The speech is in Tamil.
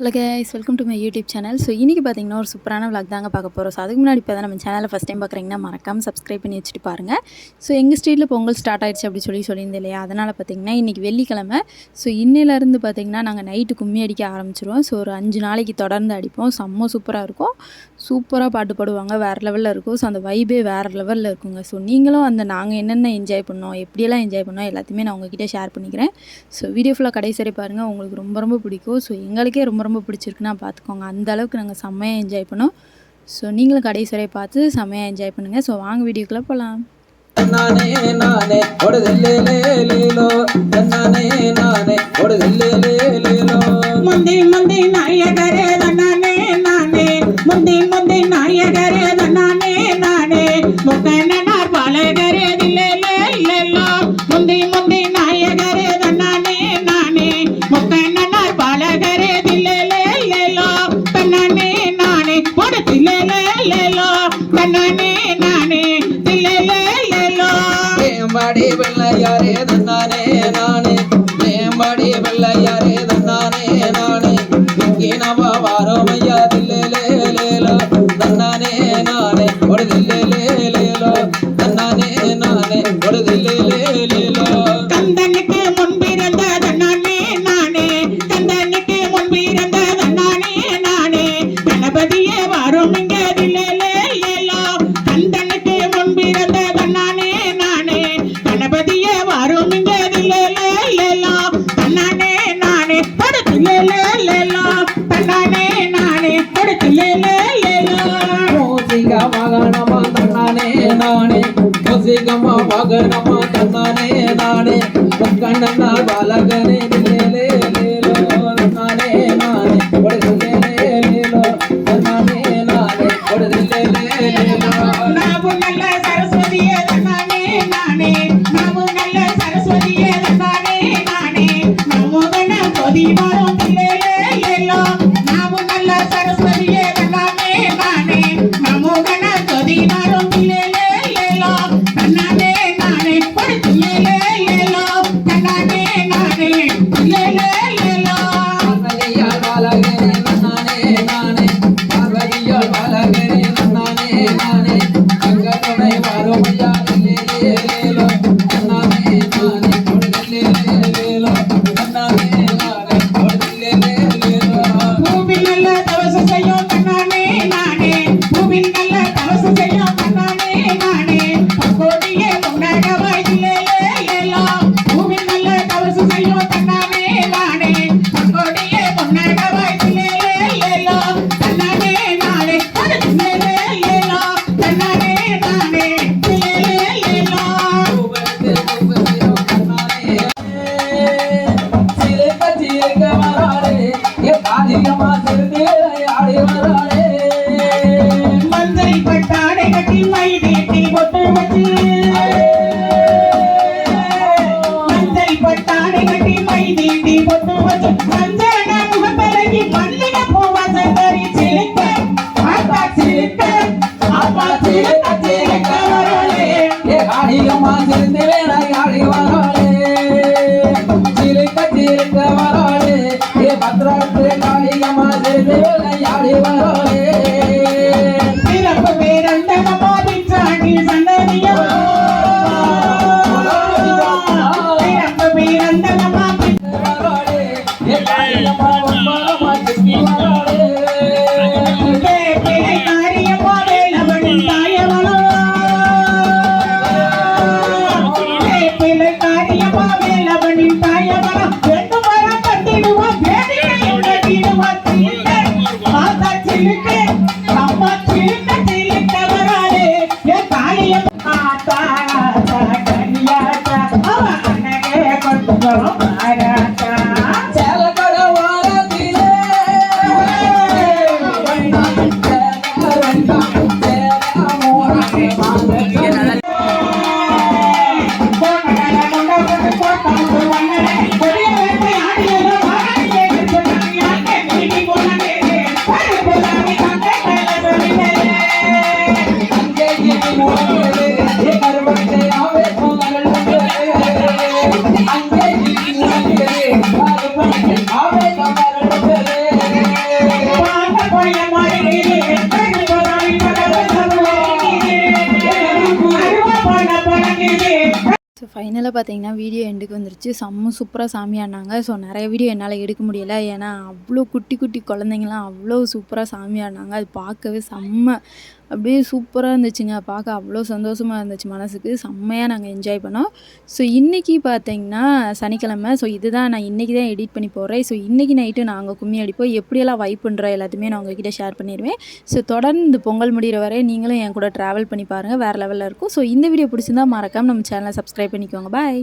Hello guys welcome to my YouTube channel so இன்றைக்கி பார்த்தீங்கன்னா ஒரு சூப்பரான விளாக் தாங்க பார்க்க போகிறோம் ஸோ அதுக்கு முன்னாடி இப்போ தான் நம்ம சேனலை ஃபஸ்ட் டைம் பார்க்குறீங்கன்னா மறக்காம சப்ஸ்கிரைப் பண்ணி வச்சுட்டு பாருங்கள் ஸோ எங்கள் ஸ்ட்ரீட்டில் பொங்கல் ஸ்டார்ட் ஆயிடுச்சு அப்படி சொல்லி சொல்லியிருந்தேன் இல்லையா? அதனால் பார்த்தீங்கன்னா இன்றைக்கி வெள்ளிக்கிழமை. ஸோ இன்னிலேருந்து பார்த்தீங்கன்னா நாங்கள் நைட்டு கும்மி அடிக்க ஆரம்பிச்சிருவோம். ஸோ ஒரு அஞ்சு நாளைக்கு தொடர்ந்து அடிப்போம். செம்ம சூப்பராக இருக்கும். சூப்பராக பாட்டு பாடுவாங்க. வேறு லெவலில் இருக்கும். ஸோ அந்த வைபே வேறு லெவலில் இருக்குங்க. ஸோ நீங்களும் அந்த நாங்கள் என்னென்ன என்ஜாய் பண்ணோம் எப்படியெல்லாம் என்ஜாய் பண்ணோம் எல்லாத்தையுமே நான் உங்ககிட்ட ஷேர் பண்ணிக்கிறேன். ஸோ வீடியோ ஃபுல்லாக கடைசி பாருங்கள் உங்களுக்கு ரொம்ப ரொம்ப பிடிக்கும். ஸோ எங்களுக்கே ரொம்ப ரொம்ப பிடிச்சிருக்குன்னா பார்த்துக்கோங்க. அந்தளவுக்கு நாங்கள் செம்மையாக என்ஜாய் பண்ணோம். ஸோ நீங்களும் கடைசி பார்த்து செம்மையாக என்ஜாய் பண்ணுங்கள் ஸோ வாங்க வீடியோக்குள்ளே போகலாம் நானே நானே நானே. நானே நானே நாயகரே நானே நானே. ಶ್ರೀಗಮ ವಗರಮ ತನ್ನನೇ ನಾಡೆ ಮುಕ್ಕಣ್ಣನ ಬಾಲಗನೇ பிறப்பு I Maharata ஸோ ஃபைனலாக பார்த்தீங்கன்னா வீடியோ எண்டுக்கு வந்துருச்சு. செம்ம சூப்பராக சாமி ஆடினாங்க. ஸோ நிறைய வீடியோ என்னால் எடுக்க முடியலை. ஏன்னா அவ்வளோ குட்டி குட்டி குழந்தைங்களாம் அவ்வளோ சூப்பராக சாமி ஆடினாங்க. அது பார்க்கவே செம்ம அப்படியே சூப்பராக இருந்துச்சுங்க. பார்க்க அவ்வளோ சந்தோஷமாக இருந்துச்சு மனசுக்கு. செம்மையாக நாங்கள் என்ஜாய் பண்ணோம். ஸோ இன்றைக்கி பார்த்தீங்கன்னா சனிக்கிழமை. ஸோ இதுதான் நான் இன்றைக்கி தான் எடிட் பண்ணி போடுறேன். ஸோ இன்றைக்கி நைட்டு நாங்கள் கும்மி அடிப்போம். எப்படியெல்லாம் வைப் பண்ணுறோம் எல்லாத்தையுமே நான் உங்ககிட்ட ஷேர் பண்ணிடுவேன். ஸோ தொடர்ந்து பொங்கல் முடிகிற வரை நீங்களும் என் கூட ட்ராவல் பண்ணி பாருங்கள் வேறு லெவலில் இருக்கும். ஸோ இந்த வீடியோ பிடிச்சிருந்தா மறக்காமல் நம்ம சேனலை சப்ஸ்கிரைப் பண்ணிக்கோங்க. பாய்